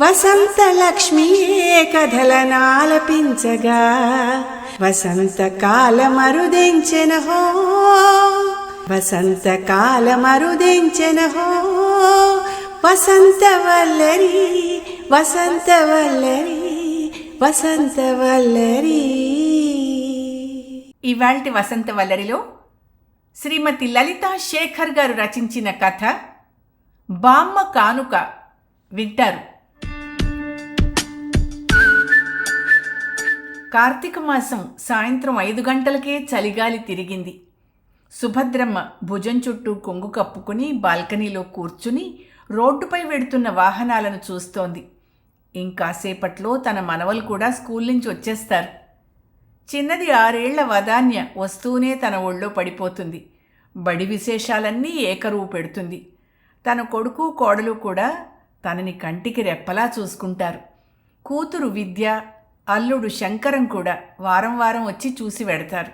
వసంత లక్ష్మియే కథలనాలపించగా వసంతకాల మరుదెంచెన హో వసంతకాల మరుదెంచెన హో వసంతవల్లరి వసంతవల్లరి వసంతవల్లరి. ఇవాల్టి వసంత వల్లరిలో శ్రీమతి లలిత శేఖర్ గారు రచించిన కథ బామ్మ కానుక వింటారు. కార్తీక మాసం సాయంత్రం ఐదు గంటలకే చలిగాలి తిరిగింది. సుభద్రమ్మ భుజం చుట్టూ కొంగు కప్పుకుని బాల్కనీలో కూర్చుని రోడ్డుపై వెడుతున్న వాహనాలను చూస్తోంది. ఇంకాసేపట్లో తన మనవలు కూడా స్కూల్ నుంచి వచ్చేస్తారు. చిన్నది ఆరేళ్ళ వదాన్య వస్తూనే తన ఒళ్ళో పడిపోతుంది. బడి విశేషాలన్నీ ఏకరువు పెడుతుంది. తన కొడుకు కోడలు కూడా తనని కంటికి రెప్పలా చూసుకుంటారు. కూతురు విద్య అల్లుడు శంకరం కూడా వారం వారం వచ్చి చూసి వెడతారు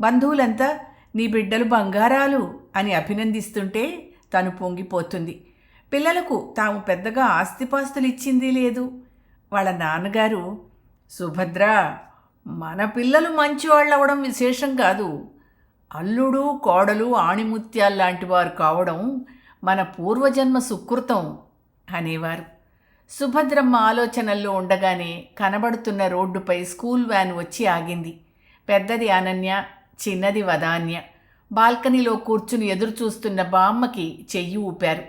బంధువులంతా నీ బిడ్డలు బంగారాలు అని అభినందిస్తుంటే తను పొంగిపోతుంది. పిల్లలకు తాము పెద్దగా ఆస్తిపాస్తులు ఇచ్చింది లేదు. వాళ్ళ నాన్నగారు సుభద్ర మన పిల్లలు మంచివాళ్ళవడం విశేషం కాదు. అల్లుడు కోడలు ఆణిముత్యాల్లాంటి వారు కావడం మన పూర్వజన్మ సుకృతం అనేవారు. సుభద్రమ్మ ఆలోచనల్లో ఉండగానే కనబడుతున్న రోడ్డుపై స్కూల్ వ్యాన్ వచ్చి ఆగింది. పెద్దది అనన్య చిన్నది వదాన్య. బాల్కనీలో కూర్చుని ఎదురు చూస్తున్న బామ్మకి చెయ్యి ఊపారు.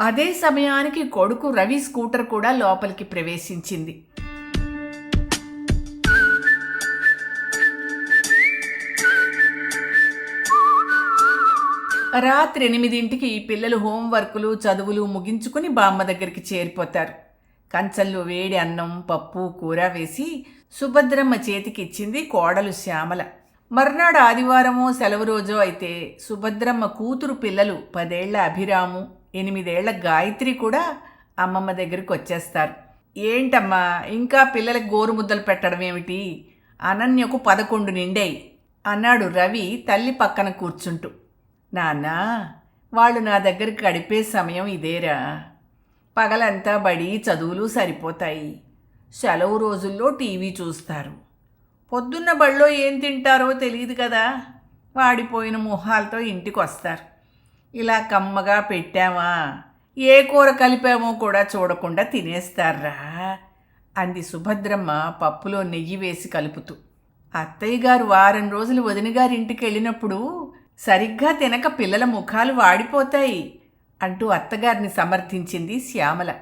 అదే సమయానికి కొడుకు రవి స్కూటర్ కూడా లోపలికి ప్రవేశించింది. రాత్రి ఎనిమిదింటికి పిల్లలు హోంవర్కులు చదువులు ముగించుకుని బామ్మ దగ్గరికి చేరిపోతారు. కంచంలో వేడి అన్నం పప్పు కూర వేసి సుభద్రమ్మ చేతికి ఇచ్చింది కోడలు శ్యామల. మర్నాడు ఆదివారమో సెలవు రోజో అయితే సుభద్రమ్మ కూతురు పిల్లలు పదేళ్ళ అభిరాము ఎనిమిదేళ్ళ గాయత్రి కూడా అమ్మమ్మ దగ్గరికి వచ్చేస్తారు. ఏంటమ్మా ఇంకా పిల్లలకు గోరుముద్దలు పెట్టడం ఏమిటి? అనన్యకు పదకొండు నిండాయి అన్నాడు రవి తల్లి పక్కన కూర్చుంటూ. నాన్నా వాళ్ళు నా దగ్గరికి గడిపే సమయం ఇదేరా. పగలంతా బడి చదువులు సరిపోతాయి. సెలవు రోజుల్లో టీవీ చూస్తారు. పొద్దున్న బడిలో ఏం తింటారో తెలియదు కదా. వాడిపోయిన మొహాలతో ఇంటికి వస్తారు ఇలా కమ్మగా పెట్టామా? ఏ కూర కలిపామో కూడా చూడకుండా తినేస్తారా? అంది సుభద్రమ్మ పప్పులో నెయ్యి వేసి కలుపుతూ. అత్తయ్య గారు వారం రోజులు వదిన ఇంటికి వెళ్ళినప్పుడు సరిగ్గా తినక పిల్లల ముఖాలు వాడిపోతాయి. అంటూ అత్తగారిని సమర్థించింది శ్యామల.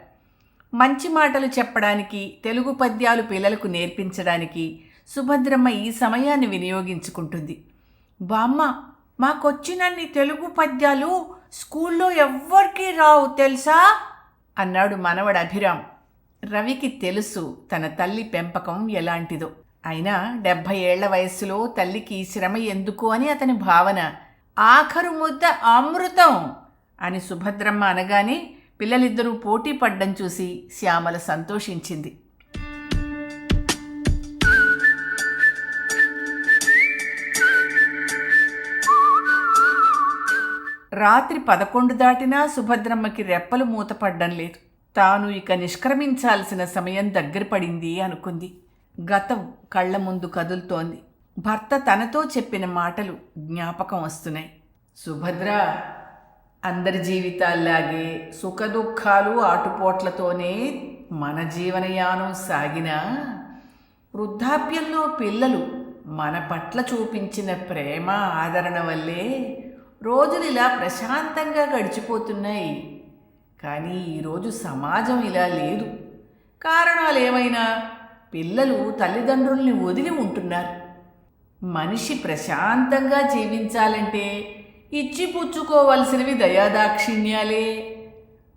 మంచి మాటలు చెప్పడానికి తెలుగు పద్యాలు పిల్లలకు నేర్పించడానికి సుభద్రమ్మ ఈ సమయాన్ని వినియోగించుకుంటుంది. బామ్మ మాకొచ్చినన్ని తెలుగు పద్యాలు స్కూల్లో ఎవ్వరికీ రావు తెలుసా? అన్నాడు మనవడు అభిరామ్. రవికి తెలుసు తన తల్లి పెంపకం ఎలాంటిదో. అయినా డెబ్భై ఏళ్ళ వయస్సులో తల్లికి శ్రమ ఎందుకు అని అతని భావన. ఆఖరు ముద్ద అమృతం. అని సుభద్రమ్మ అనగానే పిల్లలిద్దరూ పోటీ పడ్డం చూసి శ్యామల సంతోషించింది. రాత్రి పదకొండు దాటినా సుభద్రమ్మకి రెప్పలు మూతపడ్డం లేదు. తాను ఇక నిష్క్రమించాల్సిన సమయం దగ్గర పడింది అనుకుంది. గతం కళ్ళ ముందు కదులుతోంది. భర్త తనతో చెప్పిన మాటలు జ్ఞాపకం వస్తున్నాయి. సుభద్ర! అందరి జీవితాల్లాగే సుఖదుఖాలు ఆటుపోట్లతోనే మన జీవనయానం సాగినా వృద్ధాప్యంలో పిల్లలు మన పట్ల చూపించిన ప్రేమ ఆదరణ వల్లే రోజులు ఇలా ప్రశాంతంగా గడిచిపోతున్నాయి. కానీ ఈరోజు సమాజం ఇలా లేదు. కారణాలు ఏమైనా? పిల్లలు తల్లిదండ్రుల్ని వదిలి ఉంటున్నారు. మనిషి ప్రశాంతంగా జీవించాలంటే ఇచ్చి పుచ్చుకోవలసినవి దయాదాక్షిణ్యాలే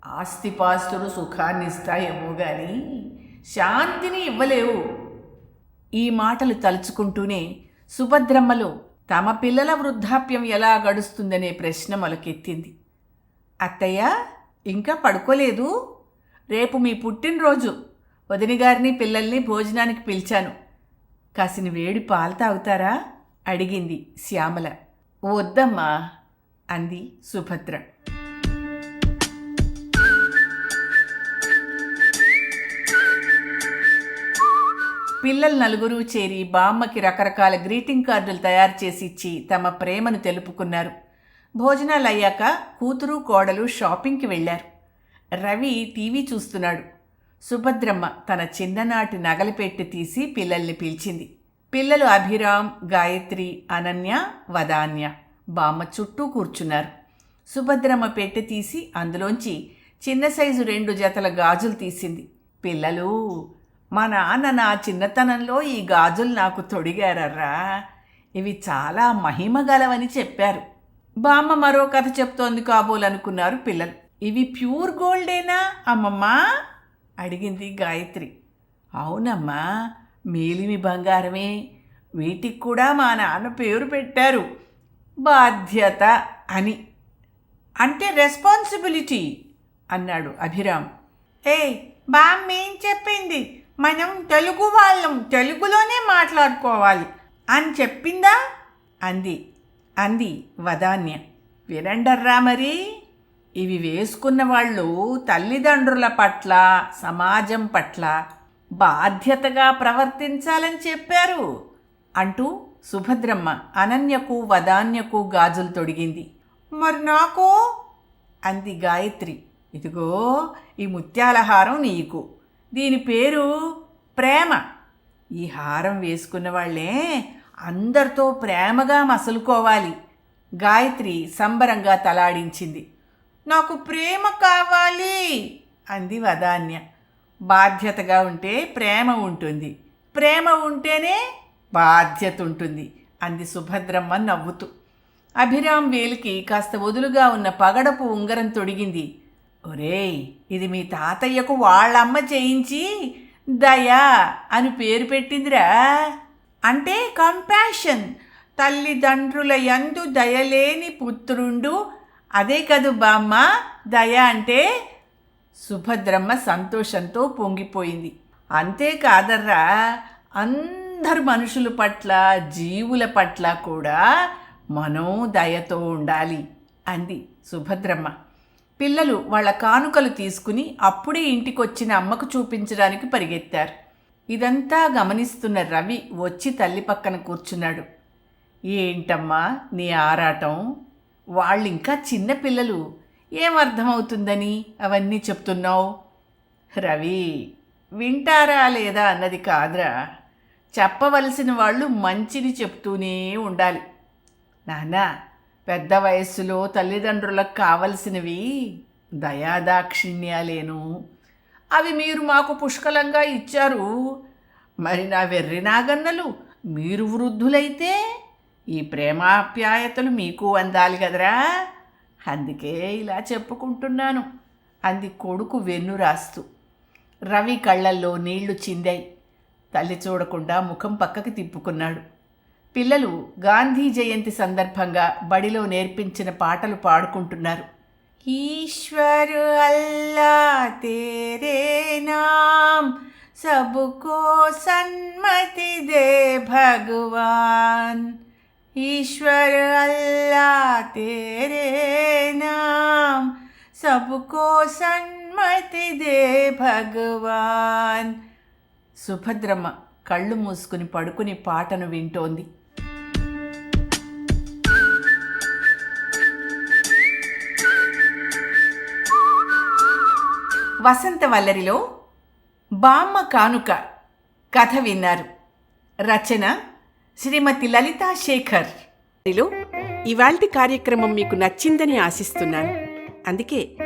ఆస్తిపాస్తులు సుఖాన్నిస్తాయేమో గాని కానీ శాంతిని ఇవ్వలేవు. ఈ మాటలు తలుచుకుంటూనే సుభద్రమ్మలో తమ పిల్లల వృద్ధాప్యం ఎలా గడుస్తుందనే ప్రశ్న మొలకెత్తింది. అత్తయ్య ఇంకా పడుకోలేదు. రేపు మీ పుట్టినరోజు. వదినగారిని పిల్లల్ని భోజనానికి పిలిచాను. కాసిన వేడి పాలు తాగుతారా? అడిగింది శ్యామల. వద్దమ్మా. అంది సుభద్ర. పిల్లలు నలుగురు చేరి బామ్మకి రకరకాల గ్రీటింగ్ కార్డులు తయారు చేసి ఇచ్చి తమ ప్రేమను తెలుపుకున్నారు. భోజనాలు అయ్యాక కూతురు కోడలు షాపింగ్కి వెళ్ళారు. రవి టీవీ చూస్తున్నాడు. సుభద్రమ్మ తన చిన్ననాటి నగలు పెట్టి తీసి పిల్లల్ని పిలిచింది. పిల్లలు అభిరామ్ గాయత్రి అనన్య వదాన్య. బామ్మ చుట్టూ కూర్చున్నారు. సుభద్రమ్మ పెట్టె తీసి అందులోంచి చిన్న సైజు రెండు జతల గాజులు తీసింది. పిల్లలు మా నాన్న నా చిన్నతనంలో ఈ గాజులు నాకు తొడిగారర్రా. ఇవి చాలా మహిమ గలవని చెప్పారు. బామ్మ మరో కథ చెప్తోంది కాబోలనుకున్నారు పిల్లలు. ఇవి ప్యూర్ గోల్డేనా అమ్మమ్మా? అడిగింది గాయత్రి. అవునమ్మా మేలిమి బంగారమే. వీటికి కూడా మా నాన్న పేరు పెట్టారు. బాధ్యత అని. అంటే రెస్పాన్సిబిలిటీ అన్నాడు అభిరామ్. ఏ బామ్మేం చెప్పింది? మనం తెలుగు వాళ్ళం తెలుగులోనే మాట్లాడుకోవాలి. అని చెప్పిందా? అంది. అంది వదాన్య. వినండర్రా మరి. ఇవి వేసుకున్న వాళ్ళు తల్లిదండ్రుల పట్ల సమాజం పట్ల బాధ్యతగా ప్రవర్తించాలని చెప్పారు అంటూ సుభద్రమ్మ అనన్యకు వదాన్యకు గాజులు తొడిగింది. మరి నాకు అంది గాయత్రి. ఇదిగో ఈ ముత్యాల హారం నీకు. దీని పేరు ప్రేమ. ఈ హారం వేసుకున్న వాళ్ళే అందరితో ప్రేమగా మసలుకోవాలి గాయత్రి సంబరంగా తలాడించింది. నాకు ప్రేమ కావాలి అంది వదాన్య. బాధ్యతగా ఉంటే ప్రేమ ఉంటుంది. ప్రేమ ఉంటేనే బాధ్యత ఉంటుంది అంది సుభద్రమ్మ నవ్వుతూ. అభిరామ్ వేలికి కాస్త వదులుగా ఉన్న పగడపు ఉంగరం తొడిగింది. ఒరేయ్ ఇది మీ తాతయ్యకు వాళ్ళమ్మ చేయించి దయా అని పేరు పెట్టిందిరా. అంటే కంపాషన్ తల్లిదండ్రుల యందు దయలేని పుత్రుండు. అదే కదూ బామ్మ దయ అంటే? సుభద్రమ్మ సంతోషంతో పొంగిపోయింది. అంతేకాదర్రా అందరు మనుషుల పట్ల జీవుల పట్ల కూడా మనం దయతో ఉండాలి అంది సుభద్రమ్మ. పిల్లలు వాళ్ళ కానుకలు తీసుకుని అప్పుడే ఇంటికొచ్చిన అమ్మకు చూపించడానికి పరిగెత్తారు. ఇదంతా గమనిస్తున్న రవి వచ్చి తల్లి పక్కన కూర్చున్నాడు. ఏంటమ్మా నీ ఆరాటం? వాళ్ళు ఇంకా చిన్న పిల్లలు. ఏం అర్థమవుతుందని అవన్నీ చెప్తున్నావు? రవి వింటారా లేదా అన్నది కాదురా. చెప్పవలసిన వాళ్ళు మంచిని చెప్తూనే ఉండాలి. నాన్న పెద్ద వయస్సులో తల్లిదండ్రులకు కావలసినవి దయాదాక్షిణ్యాలేను. అవి మీరు మాకు పుష్కలంగా ఇచ్చారు. మరి నా వెర్రి నాగన్నలు మీరు వృద్ధులైతే ఈ ప్రేమాప్యాయతలు మీకు అందాలి కదరా? అందుకే ఇలా చెప్పుకుంటున్నాను. అంది కొడుకు వెన్ను రాస్తూ రవి కళ్ళల్లో నీళ్ళు చిందాయి. తల్లి చూడకుండా ముఖం పక్కకి తిప్పుకున్నాడు. పిల్లలు గాంధీ జయంతి సందర్భంగా బడిలో నేర్పించిన పాటలు పాడుకుంటున్నారు. ఈశ్వరు అల్లా తేరే నామ్ సబుకో సన్మతి దే భగవాన్. ఈశ్వర్ అల్లా తేరే నామ్ సబుకో సన్మతి దే భగవాన్. సుభద్రమ్మ కళ్ళు మూసుకుని పడుకుని పాటను వింటోంది. వసంత వల్లరిలో బామ్మ కానుక కథ విన్నారు. రచన శ్రీమతి లలితా శేఖర్. లో ఇవాల్టి కార్యక్రమం మీకు నచ్చిందని ఆశిస్తున్నాను. అందుకే